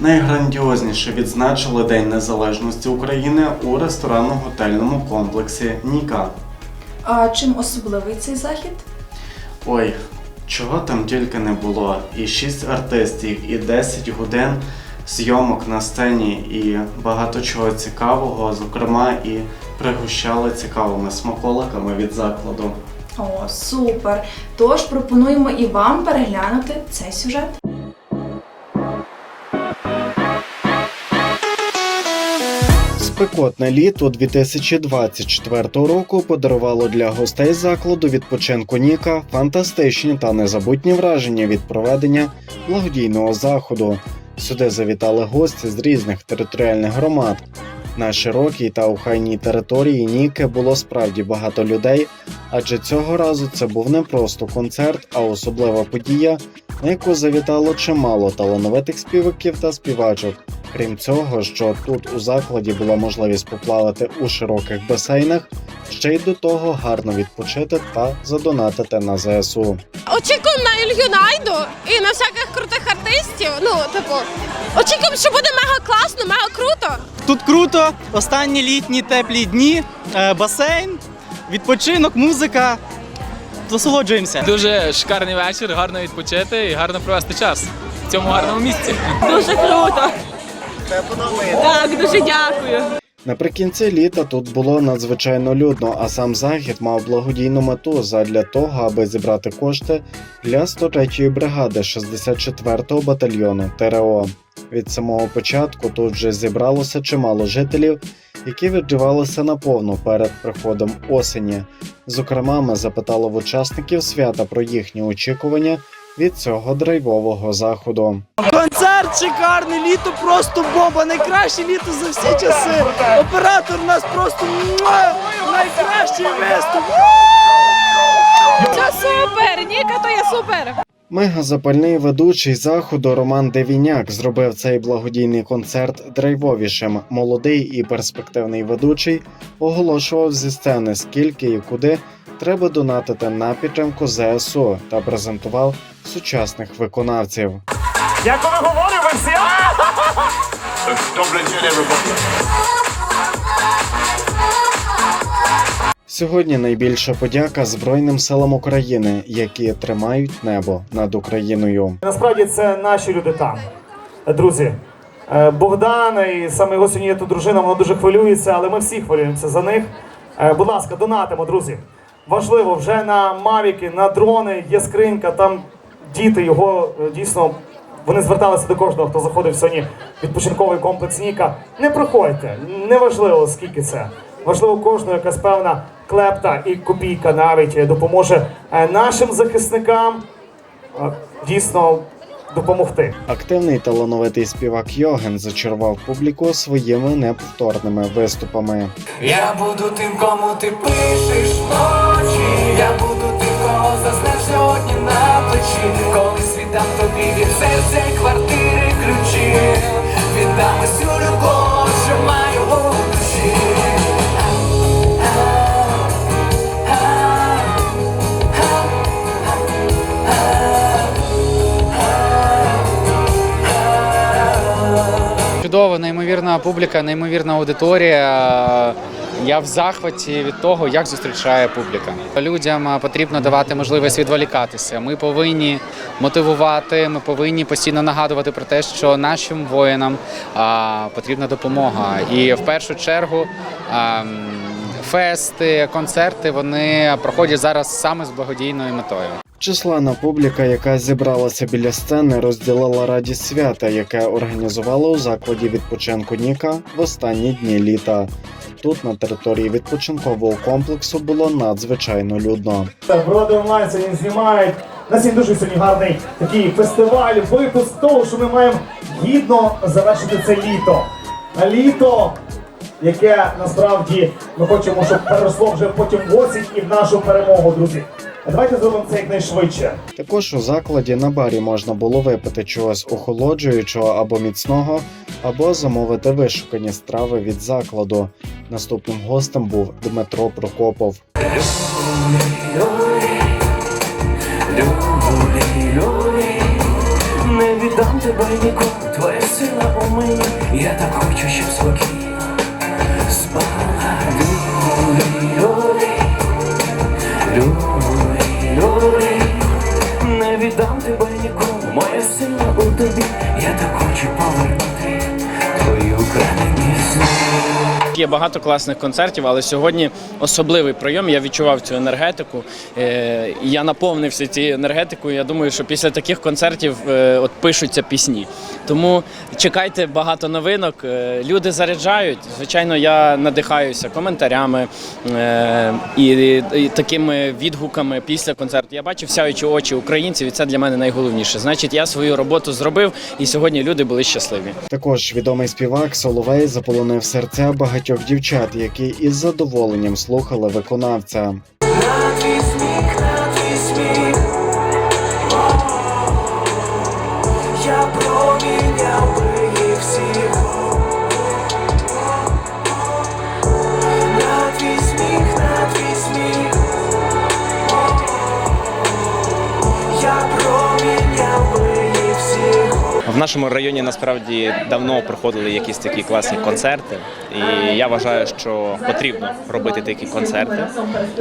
Найграндіозніше відзначили День Незалежності України у ресторанно-готельному комплексі Ніка. А чим особливий цей захід? Ой, чого там тільки не було. І 6 артистів, і 10 годин зйомок на сцені, і багато чого цікавого, зокрема, і пригощали цікавими смаколиками від закладу. О, супер! Тож пропонуємо і вам переглянути цей сюжет. Спекотне літо 2024 року подарувало для гостей закладу відпочинку Ніка фантастичні та незабутні враження від проведення благодійного заходу. Сюди завітали гості з різних територіальних громад. На широкій та охайній території Ніки було справді багато людей, адже цього разу це був не просто концерт, а особлива подія, на яку завітало чимало талановитих співаків та співачок. Крім цього, що тут у закладі була можливість поплавати у широких басейнах, ще й до того гарно відпочити та задонатити на ЗСУ. Очікуємо на Ілью Найду і на всяких крутих артистів. Ну, типу, очікуємо, що буде мега класно, мега круто. Тут круто, останні літні теплі дні, е, басейн, відпочинок, музика. Насолоджуємося. Дуже шикарний вечір, гарно відпочити і гарно провести час в цьому гарному місці. Дуже круто. Так, дуже дякую. Наприкінці літа тут було надзвичайно людно, а сам захід мав благодійну мету задля того, аби зібрати кошти для 103-ї бригади 64-го батальйону ТРО. Від самого початку тут вже зібралося чимало жителів, які відживалися наповну перед приходом осені. Зокрема, ми запитали в учасників свята про їхні очікування від цього драйвового заходу. Концерт шикарний, літо просто бомба, найкраще літо за всі часи. Оператор у нас просто найкращий виступ. Це супер! Ніка, то є супер! Мегазапальний ведучий заходу Роман Девіняк зробив цей благодійний концерт драйвовішим. Молодий і перспективний ведучий оголошував зі сцени, скільки і куди треба донатити на підтримку ЗСУ та презентував сучасних виконавців. Я коли говорю, ви всі. Добрий день. Сьогодні найбільша подяка Збройним силам України, які тримають небо над Україною. Насправді це наші люди там. Друзі, е, Богдан і саме його сьогодні є тут дружина, вона дуже хвилюється, але ми всі хвилюємося за них. Е, Будь ласка, донатимо, друзі. Важливо, вже на мавіки, на дрони є скринька, там діти його е, дійсно. Вони зверталися до кожного, хто заходив сьогодні в відпочинковий комплекс Ніка. Не проходьте, неважливо скільки це. Важливо кожного якась певна клепта і копійка навіть е, допоможе е, нашим захисникам дійсно допомогти. Активний талановитий співак Йоген зачарував публіку своїми неповторними виступами. Я буду тим, кому ти пишеш ночі. Я буду тим, кого заснеш сьогодні на плечі. Коли світам тобі від серця Чудова, неймовірна публіка, неймовірна аудиторія. Я в захваті від того, як зустрічає публіка. Людям потрібно давати можливість відволікатися. Ми повинні мотивувати, ми повинні постійно нагадувати про те, що нашим воїнам а, потрібна допомога. І в першу чергу а, фести, концерти вони проходять зараз саме з благодійною метою. Численна публіка, яка зібралася біля сцени, розділила радість свята, яке організувала у закладі відпочинку Ніка в останні дні літа. Тут на території відпочинкового комплексу було надзвичайно людно. Броди онлайн сьогодні знімають. У нас є дуже сьогодні гарний такий фестиваль, випуск того, що ми маємо гідно завершити це літо. Літо, яке насправді ми хочемо, щоб переросло вже потім в осінь і в нашу перемогу, друзі. А Давайте зробимо це якнайшвидше. Також у закладі на барі можна було випити чогось охолоджуючого або міцного, або замовити вишукані страви від закладу. Наступним гостем був Дмитро Прокопов. Не віддам тебе нікому, твоя сила Я так хочу, щоб спокійно спала моя сила у тобі. Я так хочу Є багато класних концертів, але сьогодні особливий прийом. Я відчував цю енергетику. е, Я наповнився цією енергетикою. Я думаю, що після таких концертів е, от пишуться пісні. Тому чекайте багато новинок. е, Люди заряджають. Звичайно, я надихаюся коментарями і такими відгуками після концерту. Я бачив сяючі очі українців, і це для мене найголовніше. Значить, я свою роботу зробив, і сьогодні люди були щасливі. Також відомий співак Соловей заполонив серця багатьох дівчат, які із задоволенням слухали виконавця. В нашому районі насправді давно проходили якісь такі класні концерти, і я вважаю, що потрібно робити такі концерти,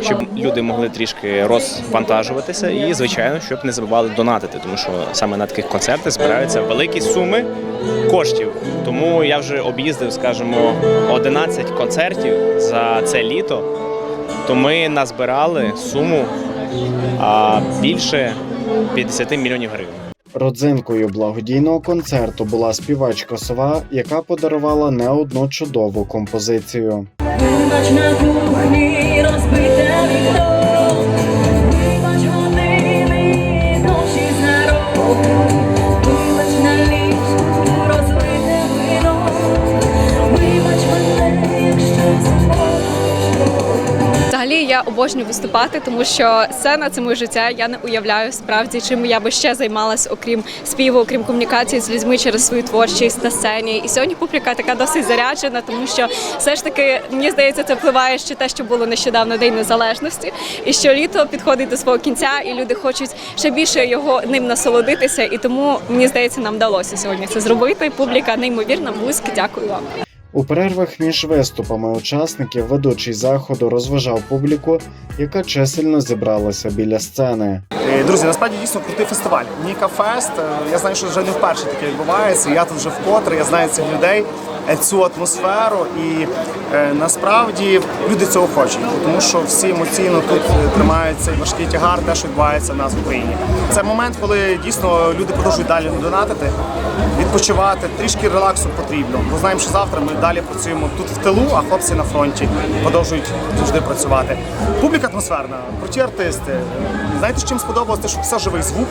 щоб люди могли трішки розвантажуватися і, звичайно, щоб не забували донатити, тому що саме на таких концертах збираються великі суми коштів. Тому я вже об'їздив, скажімо, 11 концертів за це літо. То ми назбирали суму більше 50 мільйонів гривень. Родзинкою благодійного концерту була співачка сова, яка подарувала не одну чудову композицію. Вибач кухні розбите вікно, обожнюю виступати, тому що сцена це моє життя. Я не уявляю справді, чим я би ще займалась, окрім співу, окрім комунікації з людьми через свою творчість на сцені. І сьогодні публіка така досить заряджена, тому що все ж таки мені здається, це впливає ще те, що було нещодавно День Незалежності, і що літо підходить до свого кінця, і люди хочуть ще більше його ним насолодитися. І тому мені здається, нам вдалося сьогодні це зробити. Публіка неймовірна, близька. Дякую вам. У перервах між виступами учасників ведучий заходу розважав публіку, яка чисельно зібралася біля сцени. Друзі, насправді дійсно крутий фестиваль. Ніка Фест. е, Я знаю, що вже не вперше таке відбувається. Я тут вже вкотре, я знаю цих людей, е, цю атмосферу, і е, насправді люди цього хочуть, тому що всі емоційно тут тримаються важкий тягар, те, що відбувається в нас в Україні. Це момент, коли дійсно люди продовжують далі донатити, відпочивати, трішки релаксу потрібно. Бо знаємо, що завтра ми далі працюємо тут в тилу, а хлопці на фронті продовжують завжди працювати. Публіка атмосферна, круті артисти. Знаєте, з чим сподобалося? Те, що все живий звук,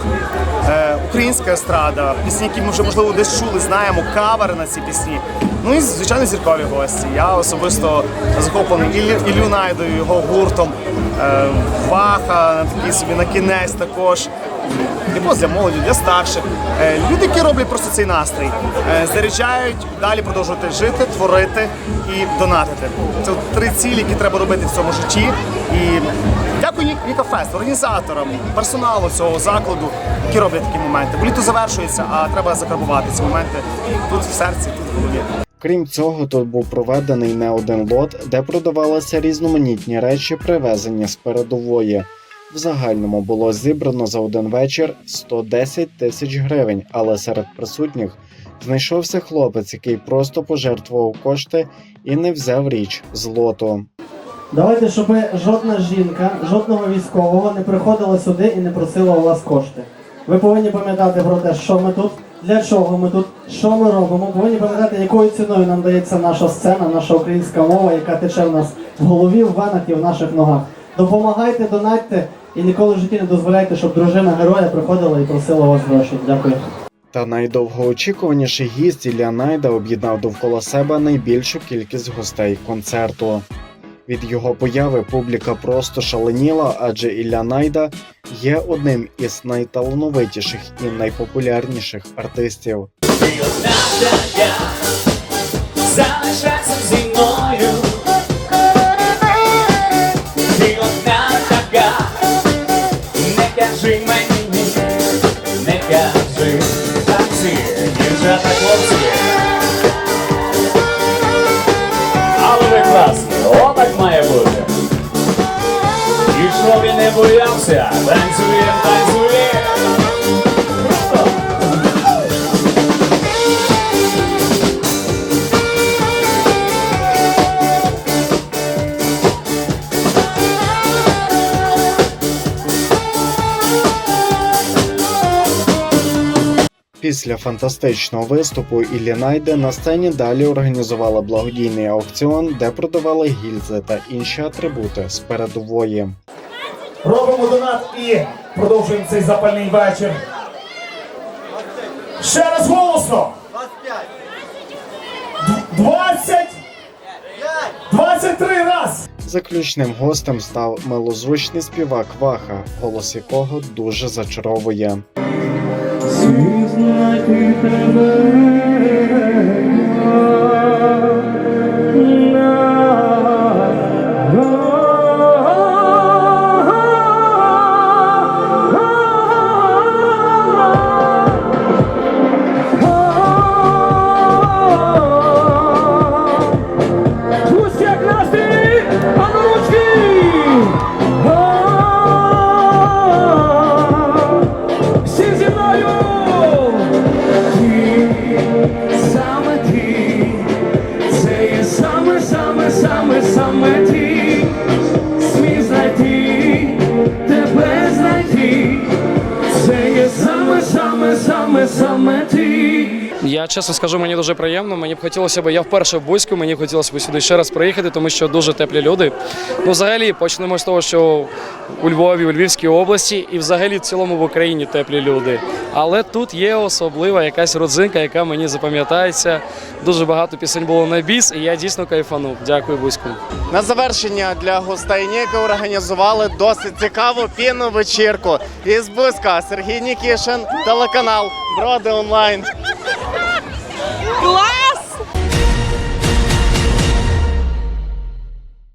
е, українська естрада, пісні, які ми вже можливо десь чули, знаємо, кавери на ці пісні. Ну і звичайно зіркові гості. Я особисто захоплений Іллю, Іллю Найдою, його гуртом. Е, Ваха, такий собі на кінець також. Типу для молоді, для старших. Е, Люди, які роблять просто цей настрій, е, заряджають далі продовжувати жити, творити і донатити. Це три цілі, які треба робити в цьому житті. І дякую Ніка організаторам, персоналу цього закладу, які роблять такі моменти. Бо літо завершується, а треба закарбувати ці моменти тут в серці, тут в голові. Крім цього, тут був проведений не один лот, де продавалися різноманітні речі, привезені з передової. В загальному було зібрано за один вечір 110 тисяч гривень, але серед присутніх знайшовся хлопець, який просто пожертвував кошти і не взяв річ з лоту. Давайте, щоб жодна жінка, жодного військового не приходила сюди і не просила у вас кошти. Ви повинні пам'ятати про те, що ми тут, для чого ми тут, що ми робимо. Повинні пам'ятати, якою ціною нам дається наша сцена, наша українська мова, яка тече в нас в голові, в венах і в наших ногах. Допомагайте, донатьте і ніколи в житті не дозволяйте, щоб дружина героя приходила і просила у вас гроші. Дякую. Та найдовгоочікуваніший гість Ілля Найда об'єднав довкола себе найбільшу кількість гостей концерту. Від його появи публіка просто шаленіла, адже Ілля Найда є одним із найталановитіших і найпопулярніших артистів. Танцюємося, танцює танцюємо. Після фантастичного виступу Іллі Найде на сцені далі організувала благодійний аукціон, де продавали гільзи та інші атрибути з передової. Робимо донат і продовжуємо цей запальний вечір. Ще раз голосно! 25! 23 раз! Заключним гостем став милозвучний співак Ваха, голос якого дуже зачаровує. Пусть саме, саме, ти. Смій знайти, тебе знайти. Це є саме, саме, саме, саме ти. Я чесно скажу, мені дуже приємно. Мені б хотілося б, я вперше в Бузьку, мені б хотілося б сюди ще раз приїхати, тому що дуже теплі люди. Ну, взагалі, почнемо з того, що у Львові, у Львівській області і взагалі в цілому в Україні теплі люди. Але тут є особлива якась родзинка, яка мені запам'ятається. Дуже багато пісень було на біс, і я дійсно кайфанув. Дякую, Бузьку. На завершення для гостей Ніки організували досить цікаву пінну вечірку. Із Бузька Сергій Нікішин, телеканал Броди онлайн.